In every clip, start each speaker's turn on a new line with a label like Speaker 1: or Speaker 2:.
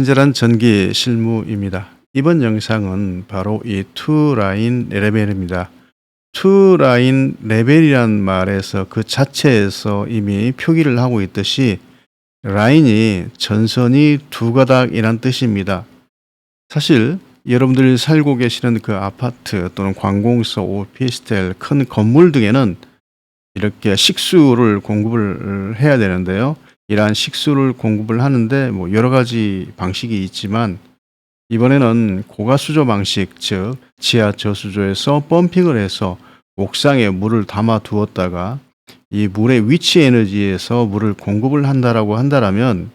Speaker 1: 친절한 전기 실무입니다. 이번 영상은 바로 이 투라인 레벨입니다. 투라인 레벨이란 말에서 그 자체에서 이미 표기를 하고 있듯이 라인이 전선이 두 가닥이란 뜻입니다. 사실 여러분들이 살고 계시는 그 아파트 또는 관공서, 오피스텔, 큰 건물 등에는 이렇게 식수를 공급을 해야 되는데요. 이러한 식수를 공급을 하는데 뭐 여러 가지 방식이 있지만 이번에는 고가 수조 방식 즉 지하 저수조에서 펌핑을 해서 옥상에 물을 담아 두었다가 이 물의 위치 에너지에서 물을 공급을 한다라고 한다라면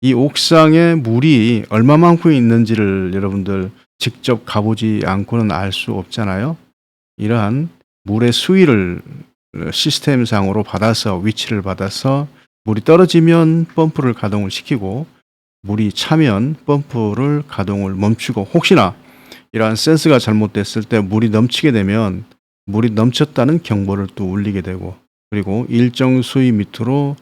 Speaker 1: 이 옥상에 물이 얼마만큼 있는지를 여러분들 직접 가보지 않고는 알 수 없잖아요. 이러한 물의 수위를 시스템상으로 받아서 위치를 받아서 물이 떨어지면 펌프를 가동을 시키고 물이 차면 펌프를 가동을 멈추고 혹시나 이러한 센스가 잘못됐을 때 물이 넘치게 되면 물이 넘쳤다는 경보를 또 울리게 되고 그리고 일정 수위 밑으로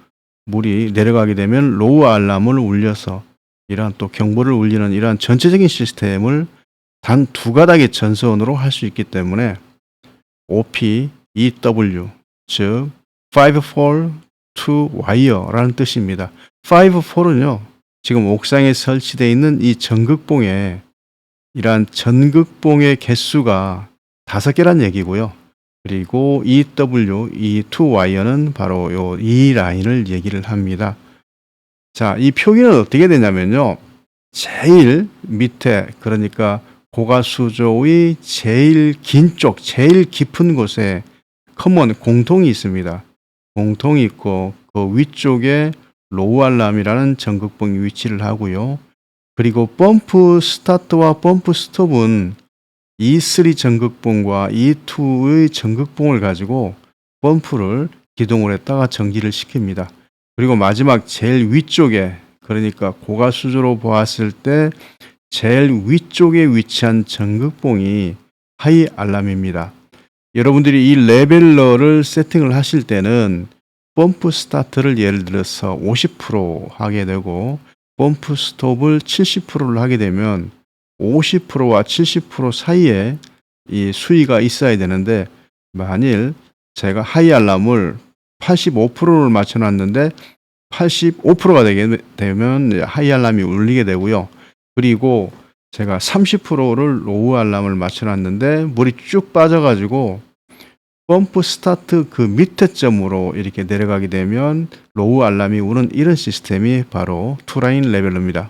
Speaker 1: 물이 내려가게 되면 로우 알람을 울려서 이러한 또 경보를 울리는 이러한 전체적인 시스템을 단 두 가닥의 전선으로 할 수 있기 때문에 OP, EW 즉 5-4 to wire라는 뜻입니다. 5-4는요 지금 옥상에 설치되어 있는 이 전극봉에 이러한 전극봉의 개수가 다섯 개란 얘기고요. 그리고 EW, E2 와이어는 바로 요 이 라인을 얘기를 합니다. 자, 이 표기는 어떻게 되냐면요. 제일 밑에 그러니까 고가수조의 제일 긴 쪽, 제일 깊은 곳에 커먼 공통이 있습니다. 공통이 있고 그 위쪽에 로우 알람이라는 전극봉이 위치를 하고요. 그리고 펌프 스타트와 펌프 스톱은 E3 전극봉과 E2의 전극봉을 가지고 펌프를 기동을 했다가 전기를 시킵니다. 그리고 마지막 제일 위쪽에 그러니까 고가 수조로 보았을 때 제일 위쪽에 위치한 전극봉이 하이 알람입니다. 여러분들이 이 레벨러를 세팅을 하실 때는 펌프 스타트를 예를 들어서 50% 하게 되고 펌프 스톱을 70%를 하게 되면 50%와 70% 사이에 이 수위가 있어야 되는데 만일 제가 하이 알람을 85%를 맞춰놨는데 85%가 되게 되면 하이 알람이 울리게 되고요. 그리고 제가 30%를 로우 알람을 맞춰놨는데 물이 쭉 빠져가지고 펌프 스타트 그 밑에 점으로 이렇게 내려가게 되면 로우 알람이 우는 이런 시스템이 바로 투라인 레벨러입니다.